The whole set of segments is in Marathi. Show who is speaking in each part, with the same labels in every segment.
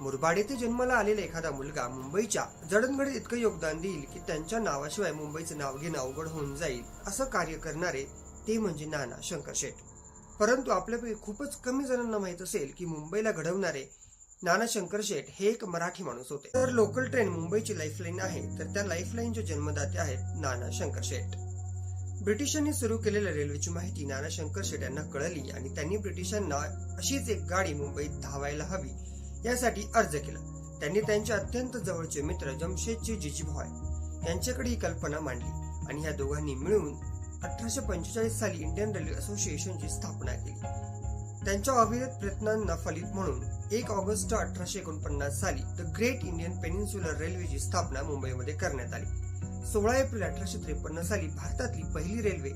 Speaker 1: मुरबाड येथे जन्माला आलेला एखादा मुलगा मुंबईच्या जडणघडीत इतकं योगदान देईल की त्यांच्या नावाशिवाय मुंबईचं नाव घेणं अवघड होऊन जाईल असं कार्य करणारे ते म्हणजे नाना शंकर शेठ. परंतु आपल्यापैकी खूपच कमी जणांना माहीत असेल की मुंबईला घडवणारे नाना शंकर शेठ हे एक मराठी माणूस होते. तर लोकल ट्रेन मुंबईची लाईफलाईन आहे तर त्या लाईफलाईनचे जन्मदाते आहेत नाना शंकर शेठ. ब्रिटिशांनी सुरू केलेल्या रेल्वेची माहिती नाना शंकर शेठ यांना कळली आणि त्यांनी ब्रिटिशांना अशीच एक गाडी मुंबईत धावायला हवी यासाठी अर्ज केला. त्यांनी त्यांचे अत्यंत जवळचे मित्र जमशेदजी जिजीभॉय यांच्याकडे ही कल्पना मांडली आणि या दोघांनी मिळून अठराशे पंचेचाळीस साली इंडियन रेल्वे असोसिएशनची स्थापना केली. त्यांच्या अविरत प्रयत्नांना फलित म्हणून एक ऑगस्ट अठराशे एकोणपन्नास साली द ग्रेट इंडियन पेनिन्सुलर रेल्वेची स्थापना मुंबईमध्ये करण्यात आली. सोळा एप्रिल अठराशे त्रेपन्न साली भारतातली पहिली रेल्वे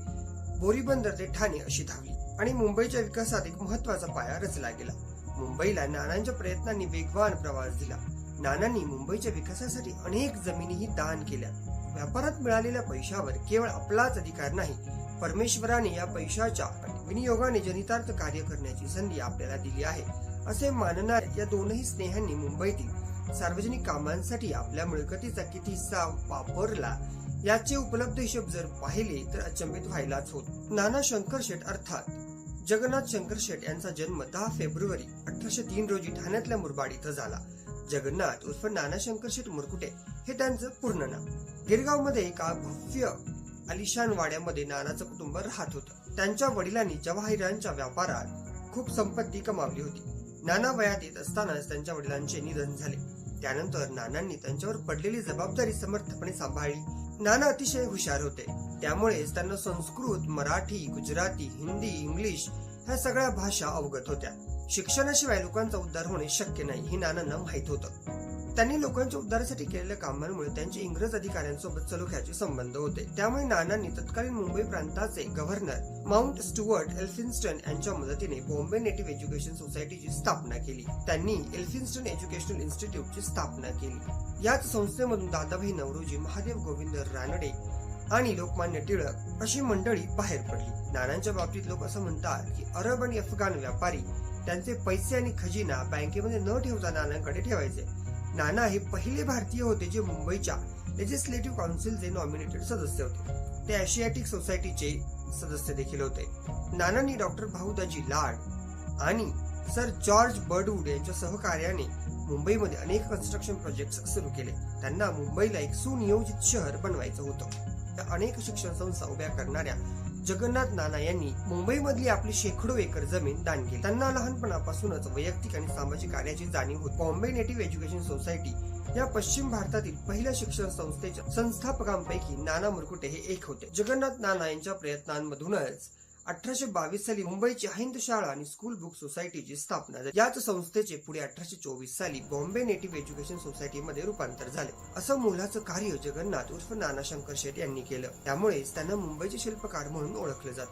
Speaker 1: बोरीबंदर ते ठाणे अशी धावली आणि मुंबईच्या विकासात एक महत्त्वाचा पाया रचला गेला. मुंबईला नानांच्या प्रयत्नांनी वेगवान प्रवास दिला. नानांनी मुंबईच्या विकासासाठी अनेक जमिनीही दान केल्या. व्यापारात मिळालेल्या पैशावर केवळ आपलाच अधिकार नाही परमेश्वराने या पैशाच्या विनियोगाने जनितार्थ कार्य करण्याची संधी आपल्याला दिली आहे असे मानणाऱ्या या दोनही स्नेहांनी मुंबईतील सार्वजनिक कामांसाठी आपल्या मिळकतीचा किती हिस्सा वापरला याचे उपलब्ध हिशोब जर पाहिले तर अचंबित व्हायलाच होत. नाना शंकर शेठ अर्थात जगन्नाथ शंकर शेट यांचा जन्म दहा फेब्रुवारी अठराशे तीन रोजी ठाण्यातल्या मुरबाड इथं झाला. जगन्नाथ उर्फ नाना शंकर शेठ मुरकुटे हे त्यांचं पूर्ण नाव. गिरगावमध्ये एका भव्य अलिशान वाड्यामध्ये नानाचं कुटुंब राहत होतं. त्यांच्या वडिलांनी जवाहिरांच्या व्यापारात खूप संपत्ती कमावली होती. नाना वयात येत असतानाच त्यांच्या वडिलांचे निधन झाले. त्यानंतर नानांनी त्यांच्यावर पडलेली जबाबदारी समर्थपणे सांभाळली. नाना अतिशय हुशार होते. त्यामुळेच त्यांना संस्कृत मराठी गुजराती हिंदी इंग्लिश ह्या सगळ्या भाषा अवगत होत्या. शिक्षणाशिवाय लोकांचा उद्धार होणे शक्य नाही हे नानांना माहीत होतं. त्यांनी लोकांच्या उद्धारासाठी केलेल्या कामांमुळे त्यांचे इंग्रज अधिकाऱ्यांसोबत सलोख्याचे संबंध होते. त्यामुळे नानांनी तत्कालीन मुंबई प्रांताचे गव्हर्नर माउंट स्टुअर्ट एल्फिन्स्टन यांच्या मदतीने बॉम्बे नेटिव्ह एज्युकेशन सोसायटीची स्थापना केली. त्यांनी एल्फिन्स्टन एज्युकेशनल इन्स्टिट्यूटची स्थापना केली. याच संस्थेमधून दादाभाई नवरोजी महादेव गोविंद रानडे आणि लोकमान्य टिळक अशी मंडळी बाहेर पडली. नानांच्या बाबतीत लोक असं म्हणतात की अरब आणि अफगाण व्यापारी त्यांचे पैसे आणि खजिना बँकेमध्ये न ठेवता नानांकडे ठेवायचे. नाना हे पहिले भारतीय होते जे मुंबईच्या लेजिस्लेटिव्ह काउन्सिलचे नॉमिनेटेड सदस्य होते. ते आशियाटिक सोसायटीचे सदस्य देखील होते. नानांनी डॉक्टर भाऊदाजी लाड आणि सर जॉर्ज बर्डवूड यांच्या सहकार्याने मुंबईमध्ये अनेक कन्स्ट्रक्शन प्रोजेक्ट सुरू केले. त्यांना मुंबईला एक सुनियोजित शहर बनवायचं होतं. त्या अनेक शिक्षण संस्था उभ्या करणाऱ्या जगन्नाथ नाना यांनी मुंबईमधली आपली शेकडो एकर जमीन दान केली. त्यांना लहानपणापासूनच वैयक्तिक आणि सामाजिक कार्याची जाणीव होती. बॉम्बे नेटिव्ह एज्युकेशन सोसायटी या पश्चिम भारतातील पहिल्या शिक्षण संस्थेच्या संस्थापकांपैकी नाना मुरकुटे हे एक होते. जगन्नाथ नाना यांच्या प्रयत्नांमधूनच अठराशे बावीस साली मुंबईची हिंद शाळा आणि स्कूल बुक सोसायटीची स्थापना झाली. याच संस्थेचे पुढे अठराशे चोवीस साली बॉम्बे नेटिव्ह एज्युकेशन सोसायटीमध्ये रूपांतर झाले. असं मुलाचं कार्य जगन्नाथ उर्फ नाना शंकर शेठ यांनी केलं. त्यामुळेच त्यांना मुंबईचे शिल्पकार म्हणून ओळखलं जातं.